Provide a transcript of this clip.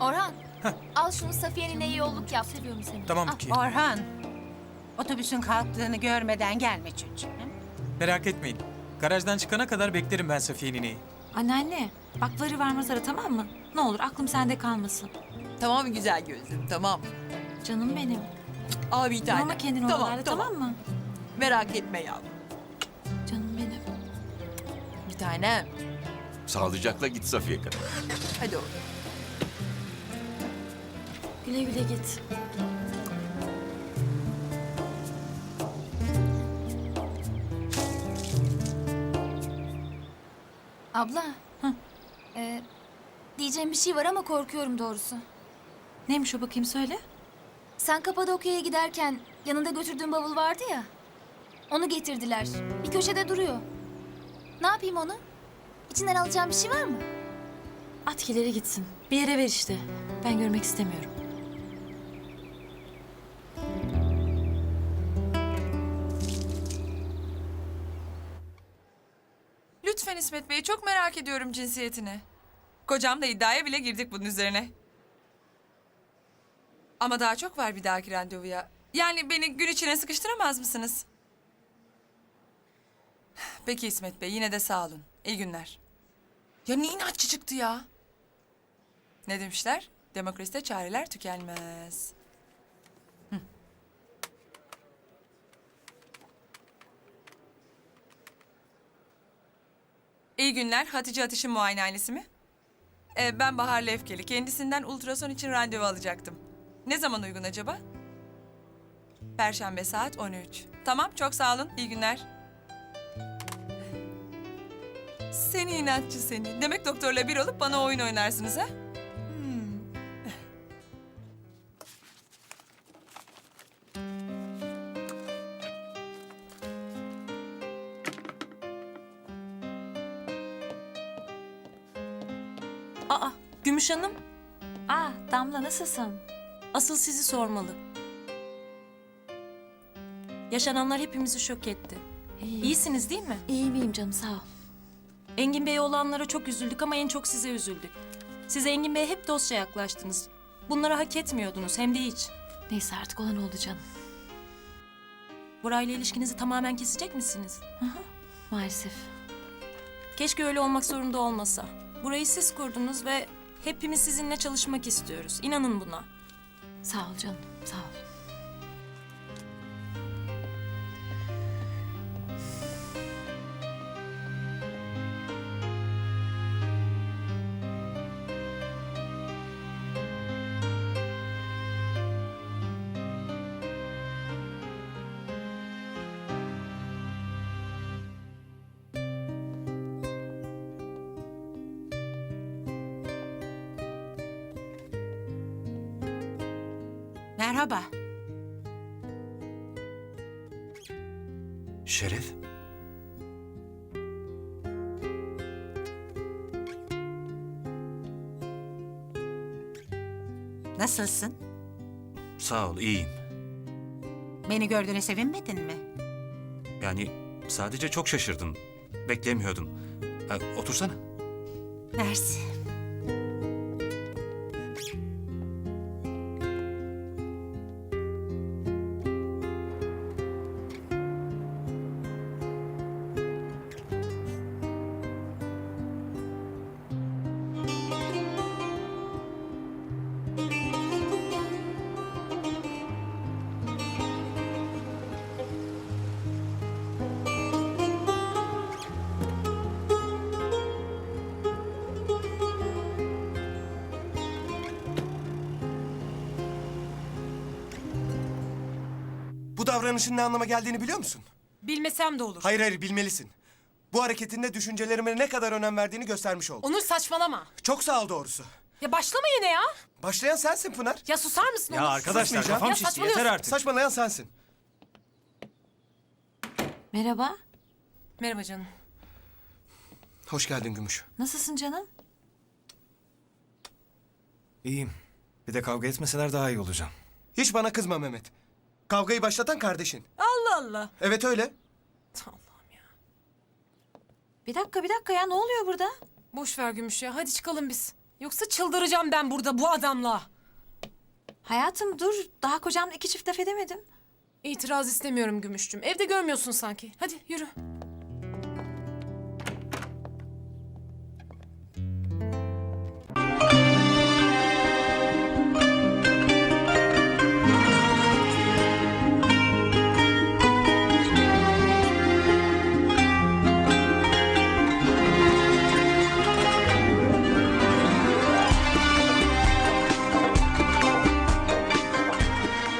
Orhan, al şunu Safiye'nin iyi yolluk yap. Seviyorum seni. Tamam Al. ki. Orhan, otobüsün kalktığını görmeden gelme çocuğum. Merak etmeyin. Garajdan çıkana kadar beklerim ben Safiye nineyi. Anneanne, bak varı varmaz ara tamam mı? Ne olur aklım sende kalmasın. Tamam güzel gözlüm tamam. Canım benim. Al bir tane. Yorma kendini tamam, oralarda tamam. mı? Merak etme yavrum. Canım benim. Bir tanem. Sağlıcakla git Safiye kadar. Hadi oğlum. Güle güle git. Abla. Ee, diyeceğim bir şey var ama korkuyorum doğrusu. Neymiş o bakayım söyle. Sen Kapadokya'ya giderken yanında götürdüğün bavul vardı ya. Onu getirdiler. Bir köşede duruyor. Ne yapayım onu? İçinden alacağım bir şey var mı? At ileri gitsin. Bir yere ver işte. Ben görmek istemiyorum. İsmet Bey çok merak ediyorum cinsiyetini. Kocam da iddiaya bile girdik bunun üzerine. Ama daha çok var bir dahaki randevuya. Yani beni gün içine sıkıştıramaz mısınız? Peki İsmet Bey yine de sağ olun. İyi günler. Ya ne inatçı çıktı ya? Ne demişler? Demokraside çareler tükenmez. İyi günler. Hatice Ateş'in muayenehanesi mi? Ee, ben Bahar Lefkeli. Kendisinden ultrason için randevu alacaktım. Ne zaman uygun acaba? Perşembe saat 13. Tamam, çok sağ olun. İyi günler. Seni inatçı seni. Demek doktorla bir olup bana oyun oynarsınız ha? Aa, Gümüş Hanım, Aa Damla nasılsın? asıl sizi sormalı. Yaşananlar hepimizi şok etti. İyi. İyisiniz değil mi? İyiyim iyiyim canım sağ ol. Engin Bey olanlara çok üzüldük ama en çok size üzüldük. Siz Engin Bey'e hep dostça yaklaştınız. Bunları hak etmiyordunuz hem de hiç. Neyse artık olan oldu canım. Burayla ilişkinizi tamamen kesecek misiniz? Maalesef. Keşke öyle olmak zorunda olmasa. Burayı siz kurdunuz ve hepimiz sizinle çalışmak istiyoruz. İnanın buna. Sağ ol canım sağ ol. Merhaba. Şeref? Nasılsın? Sağ ol, iyiyim. Beni gördüğüne sevinmedin mi? Yani sadece çok şaşırdım. Beklemiyordum. Ha, otursana. Mersi. Bu davranışın ne anlama geldiğini biliyor musun? Bilmesem de olur. Hayır hayır bilmelisin. Bu hareketinde düşüncelerime ne kadar önem verdiğini göstermiş oldun. Onur saçmalama. Çok sağ ol doğrusu. Ya başlama yine ya. Başlayan sensin Pınar. Ya susar mısın Ya Onur? arkadaşlar susmayacağım. kafam Ya şişti saçmalıyorsun. yeter artık. Saçmalayan sensin. Merhaba. Merhaba canım. Hoş geldin Gümüş. Nasılsın canım? İyiyim. Bir de kavga etmeseler daha iyi olacağım. Hiç bana kızma Mehmet. Kavgayı başlatan kardeşin. Allah Allah. Evet öyle. Allah'ım ya. Bir dakika bir dakika ya ne oluyor burada? Boş ver Gümüş ya. Hadi çıkalım biz. Yoksa çıldıracağım ben burada bu adamla. Hayatım dur daha kocamla iki çift laf edemedim. İtiraz istemiyorum Gümüş'cüm. Evde görmüyorsun sanki. Hadi yürü.